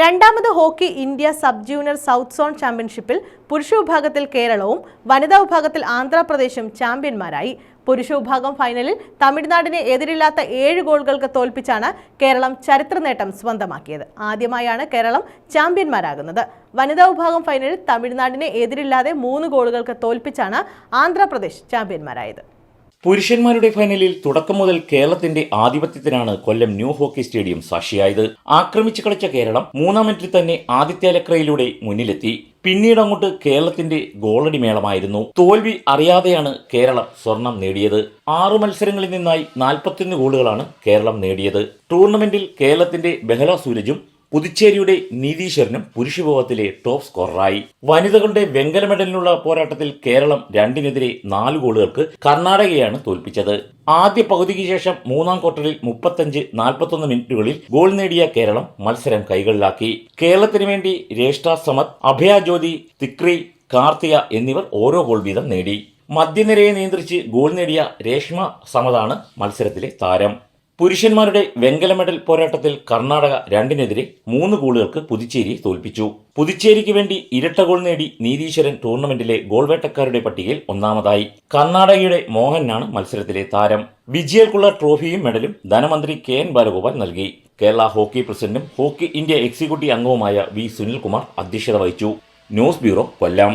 രണ്ടാമത് hockey India sub junior south zone ചാമ്പ്യൻഷിപ്പിൽ പുരുഷ വിഭാഗത്തിൽ കേരളവും വനിതാ വിഭാഗത്തിൽ ആന്ധ്രാപ്രദേശും ചാമ്പ്യന്മാരായി. പുരുഷ വിഭാഗം ഫൈനലിൽ തമിഴ്നാടിനെ എതിരില്ലാത്ത ഏഴ് ഗോളുകൾക്ക് തോൽപ്പിച്ചാണ് കേരളം ചരിത്ര നേട്ടം സ്വന്തമാക്കിയത്. ആദ്യമായാണ് കേരളം ചാമ്പ്യന്മാരാകുന്നത്. വനിതാ വിഭാഗം ഫൈനലിൽ തമിഴ്നാടിനെ എതിരില്ലാതെ മൂന്ന് ഗോളുകൾക്ക് തോൽപ്പിച്ചാണ് ആന്ധ്രാപ്രദേശ് ചാമ്പ്യന്മാരായത്. പുരുഷന്മാരുടെ ഫൈനലിൽ തുടക്കം മുതൽ കേരളത്തിന്റെ ആധിപത്യത്തിനാണ് കൊല്ലം ന്യൂ ഹോക്കി സ്റ്റേഡിയം സാക്ഷിയായത്. ആക്രമിച്ചു കളിച്ച കേരളം മൂന്നാം മിനിറ്റിൽ തന്നെ ആദിത്യ ലക്രയിലൂടെ മുന്നിലെത്തി. പിന്നീട് അങ്ങോട്ട് കേരളത്തിന്റെ ഗോളടി മേളമായിരുന്നു. തോൽവി അറിയാതെയാണ് കേരളം സ്വർണം നേടിയത്. ആറ് മത്സരങ്ങളിൽ നിന്നായി നാൽപ്പത്തിയൊന്ന് ഗോളുകളാണ് കേരളം നേടിയത്. ടൂർണമെന്റിൽ കേരളത്തിന്റെ ബെഹല സൂരജും പുതുച്ചേരിയുടെ നീതീശ്വരനും പുരുഷ വിഭാഗത്തിലെ ടോപ്പ് സ്കോററായി വനിതകളുടെ വെങ്കല മെഡലിനുള്ള പോരാട്ടത്തിൽ കേരളം രണ്ടിനെതിരെ നാല് ഗോളുകൾക്ക് കർണാടകയാണ് തോൽപ്പിച്ചത്. ആദ്യ പകുതിക്ക് ശേഷം മൂന്നാം ക്വാർട്ടറിൽ മുപ്പത്തഞ്ച് നാൽപ്പത്തൊന്ന് മിനിറ്റുകളിൽ ഗോൾ നേടിയ കേരളം മത്സരം കൈകളിലാക്കി. കേരളത്തിന് വേണ്ടി രേഷ്ഠ സമത് അഭയ ജ്യോതി തിക്രി കാർത്തിക എന്നിവർ ഓരോ ഗോൾ വീതം നേടി. മധ്യനിരയെ നിയന്ത്രിച്ച് ഗോൾ നേടിയ രേഷ്മ സമതാണ് മത്സരത്തിലെ താരം. പുരുഷന്മാരുടെ വെങ്കല മെഡൽ പോരാട്ടത്തിൽ കർണാടക രണ്ടിനെതിരെ മൂന്ന് ഗോളുകൾക്ക് പുതുച്ചേരി തോൽപ്പിച്ചു. പുതുച്ചേരിക്ക് വേണ്ടി ഇരട്ട ഗോൾ നേടി നീതീശ്വരൻ ടൂർണമെന്റിലെ ഗോൾവേട്ടക്കാരുടെ പട്ടികയിൽ ഒന്നാമതായി. കർണാടകയുടെ മോഹനാണ് മത്സരത്തിലെ താരം. വിജയർക്കുള്ള ട്രോഫിയും മെഡലും ധനമന്ത്രി കെ എൻ ബാലഗോപാൽ നൽകി. കേരള ഹോക്കി പ്രസിഡന്റും ഹോക്കി ഇന്ത്യ എക്സിക്യൂട്ടീവ് അംഗവുമായ വി സുനിൽകുമാർ അധ്യക്ഷത വഹിച്ചു. News bureau Kollam.